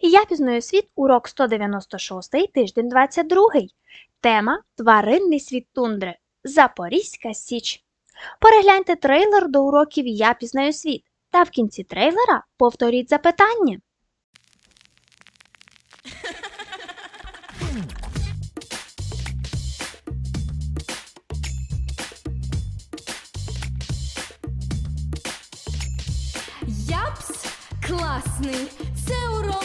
Я пізнаю світ, урок 196, тиждень 22. Тема Тваринний світ тундри. Запорізька Січ. Перегляньте трейлер до уроків Я пізнаю світ. Та в кінці трейлера повторіть запитання. Япс класний, це урок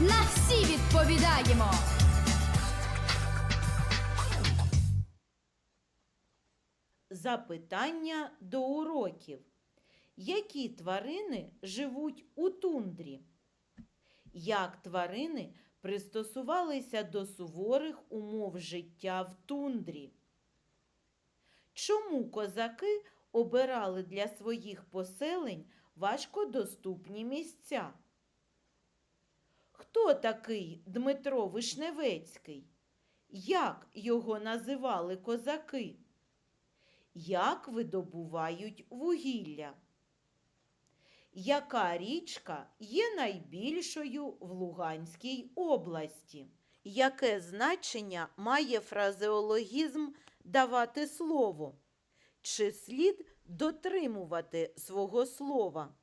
на всі відповідаємо. Запитання до уроків. Які тварини живуть у тундрі? Як тварини пристосувалися до суворих умов життя в тундрі? Чому козаки обирали для своїх поселень важкодоступні місця? Хто такий Дмитро Вишневецький? Як його називали козаки? Як видобувають вугілля? Яка річка є найбільшою в Луганській області? Яке значення має фразеологізм давати слово? Чи слід дотримувати свого слова?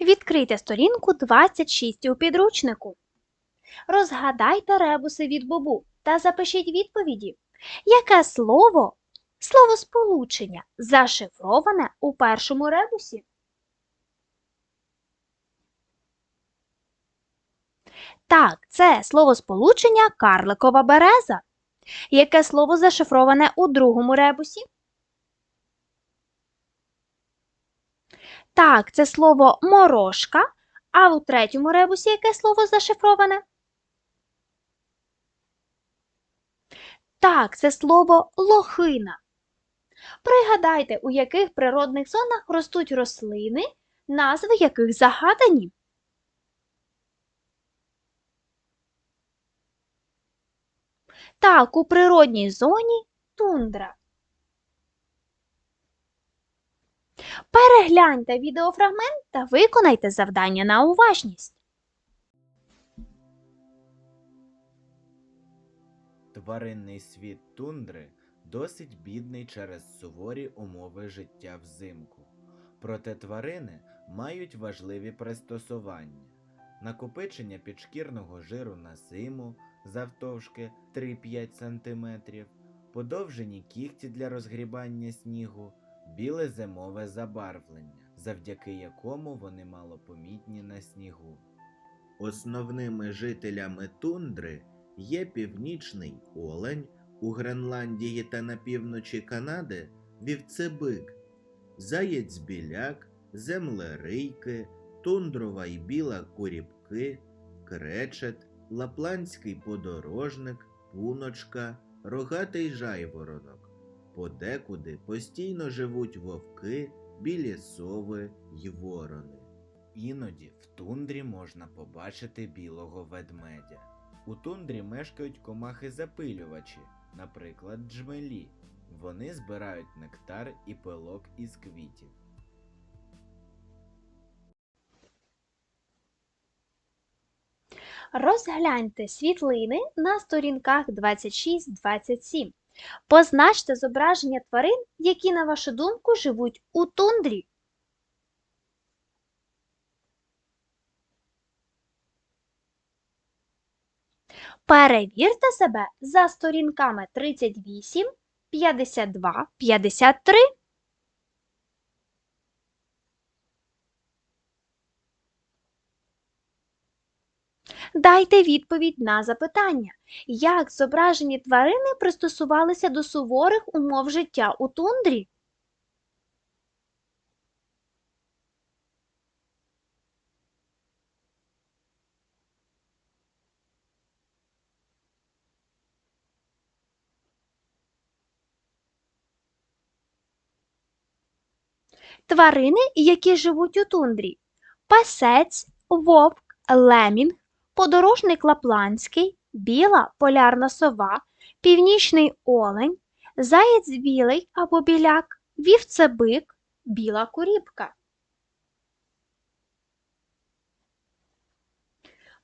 Відкрийте сторінку 26 у підручнику. Розгадайте ребуси від бобу та запишіть відповіді. Яке слово, словосполучення, зашифроване у першому ребусі? Так, це словосполучення карликова береза. Яке слово зашифроване у другому ребусі? Так, це слово морошка, а у третьому ребусі яке слово зашифроване? Так, це слово лохина. Пригадайте, у яких природних зонах ростуть рослини, назви яких загадані. Так, у природній зоні тундра. Перегляньте відеофрагмент та виконайте завдання на уважність. Тваринний світ тундри досить бідний через суворі умови життя взимку. Проте тварини мають важливі пристосування. Накопичення підшкірного жиру на зиму завтовшки 3-5 см, подовжені кігті для розгрібання снігу, біле зимове забарвлення, завдяки якому вони малопомітні на снігу. Основними жителями тундри є північний олень у Гренландії та на півночі Канади вівцебик, заєць-біляк, землерийки, тундрова й біла куріпки, кречет, лапландський подорожник, пуночка, рогатий жайворонок. Подекуди постійно живуть вовки, білі сови й ворони. Іноді в тундрі можна побачити білого ведмедя. У тундрі мешкають комахи-запилювачі, наприклад, джмелі. Вони збирають нектар і пилок із квітів. Розгляньте світлини на сторінках 26-27. Позначте зображення тварин, які, на вашу думку, живуть у тундрі. Перевірте себе за сторінками 38, 52, 53. Дайте відповідь на запитання, як зображені тварини пристосувалися до суворих умов життя у тундрі? Тварини, які живуть у тундрі пасець, вовк, лемінг, подорожник лапландський, біла полярна сова, північний олень, заєць білий або біляк, вівцебик, біла куріпка.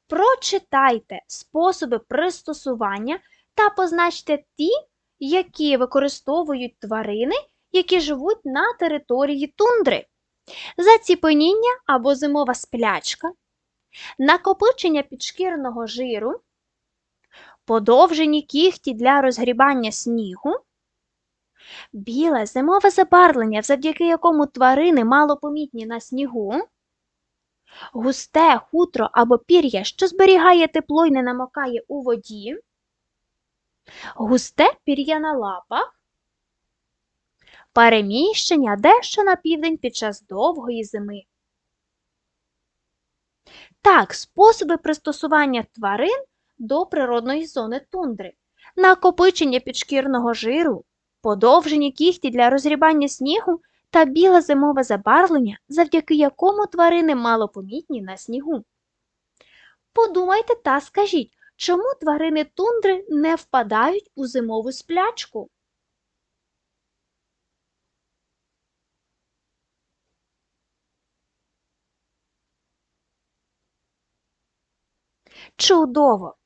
Прочитайте способи пристосування та позначте ті, які використовують тварини, які живуть на території тундри. Заціпеніння або зимова сплячка, накопичення підшкірного жиру, подовжені кіхті для розгрібання снігу, біле зимове забарвлення, завдяки якому тварини малопомітні на снігу, густе хутро або пір'я, що зберігає тепло й не намокає у воді, густе пір'я на лапах, переміщення дещо на південь під час довгої зими. Так, способи пристосування тварин до природної зони тундри, накопичення підшкірного жиру, подовжені кіхті для розрібання снігу та біле зимове забарвлення, завдяки якому тварини малопомітні на снігу. Подумайте та скажіть, чому тварини тундри не впадають у зимову сплячку? Чудово!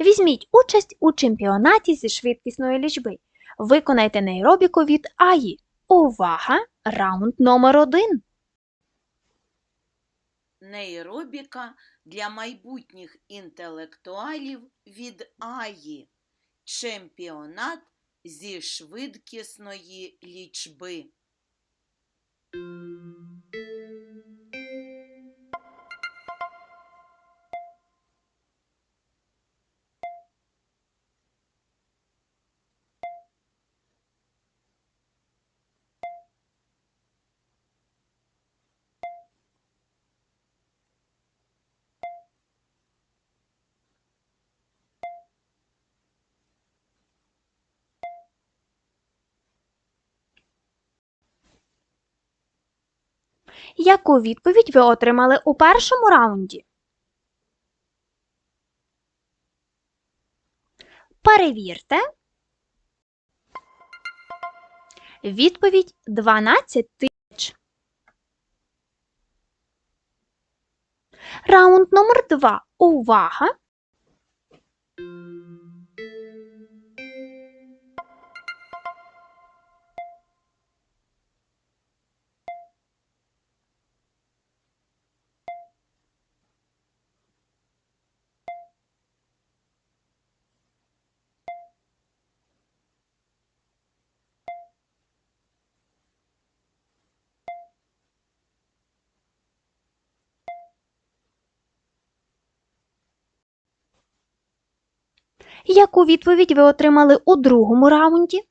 Візьміть участь у чемпіонаті зі швидкісної лічби. Виконайте нейробіку від Аї. Увага! Раунд номер один. Нейробіка для майбутніх інтелектуалів від Аї. Чемпіонат зі швидкісної лічби. Яку відповідь ви отримали у першому раунді? Перевірте. Відповідь 12 тисяч. Раунд номер 2. Увага! Яку відповідь ви отримали у другому раунді?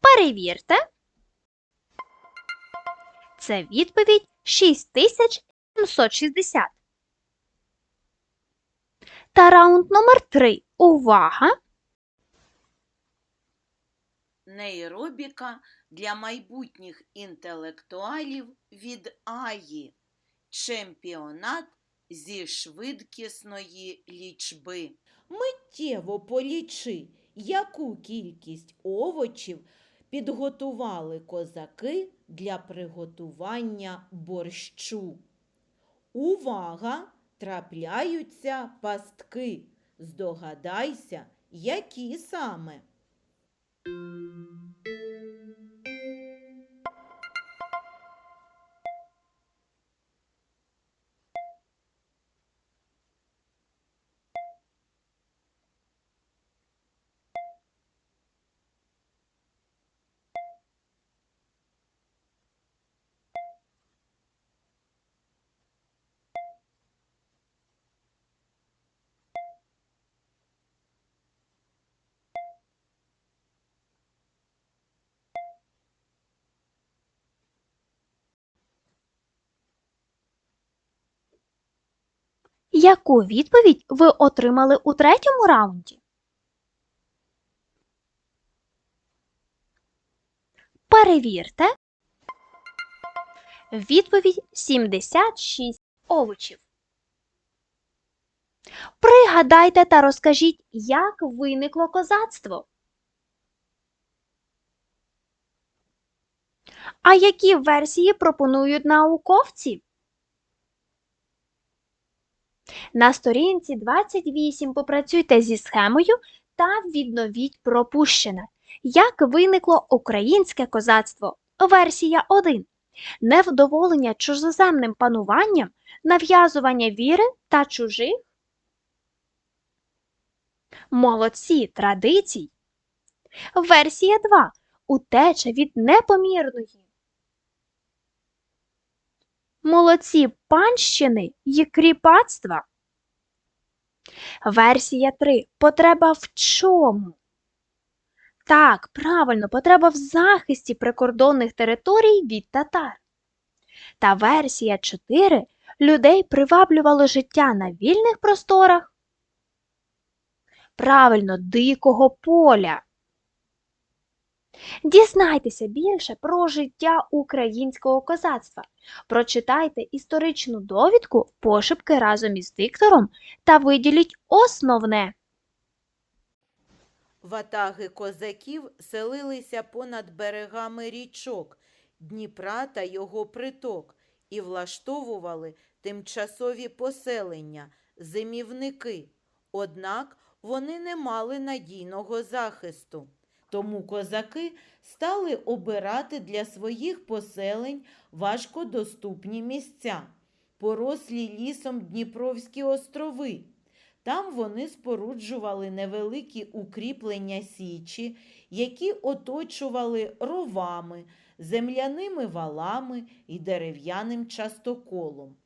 Перевірте. Це відповідь 6760. Та раунд номер 3. Увага! Нейробіка для майбутніх інтелектуалів від Аї. Чемпіонат зі швидкісної лічби. Миттєво полічи, яку кількість овочів підготували козаки для приготування борщу. Увага! Трапляються пастки. Здогадайся, які саме. Яку відповідь ви отримали у третьому раунді? Перевірте. Відповідь 76 овочів. Пригадайте та розкажіть, як виникло козацтво. А які версії пропонують науковці? На сторінці 28 попрацюйте зі схемою та відновіть пропущене. Як виникло українське козацтво? Версія 1. Невдоволення чужоземним пануванням, нав'язування віри та чужих. Молодці традицій. Версія 2. Утеча від непомірної. Молодці панщини й кріпацтва. Версія 3. Потреба в чому? Так, правильно, потреба в захисті прикордонних територій від татар. Та версія 4. Людей приваблювало життя на вільних просторах. Правильно, дикого поля. Дізнайтеся більше про життя українського козацтва. Прочитайте історичну довідку пошепки разом із диктором та виділіть основне. Ватаги козаків селилися понад берегами річок Дніпра та його приток і влаштовували тимчасові поселення, зимівники. Однак вони не мали надійного захисту. Тому козаки стали обирати для своїх поселень важкодоступні місця, порослі лісом Дніпровські острови. Там вони споруджували невеликі укріплення січі, які оточували ровами, земляними валами і дерев'яним частоколом.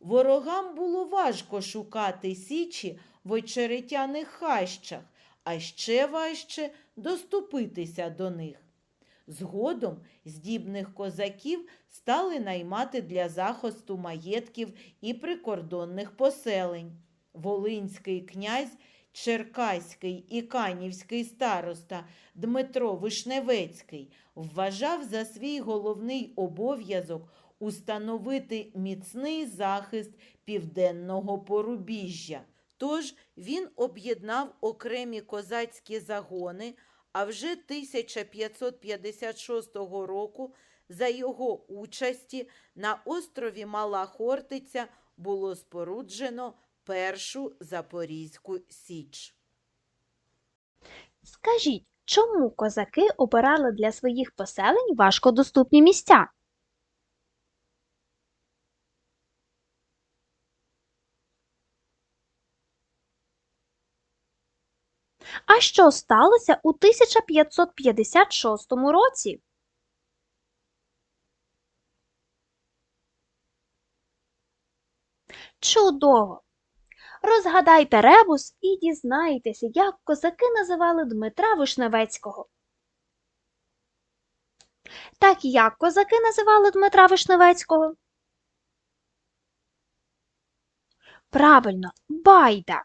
Ворогам було важко шукати січі в очеретяних хащах, а ще важче доступитися до них. Згодом здібних козаків стали наймати для захисту маєтків і прикордонних поселень. Волинський князь, Черкаський і Канівський староста Дмитро Вишневецький вважав за свій головний обов'язок установити міцний захист південного порубіжжя. Тож він об'єднав окремі козацькі загони, а вже 1556 року за його участі на острові Мала Хортиця було споруджено Першу Запорізьку Січ. Скажіть, чому козаки обирали для своїх поселень важкодоступні місця? А що сталося у 1556 році? Чудово! Розгадайте ребус і дізнайтеся, як козаки називали Дмитра Вишневецького. Так як козаки називали Дмитра Вишневецького? Правильно, байда.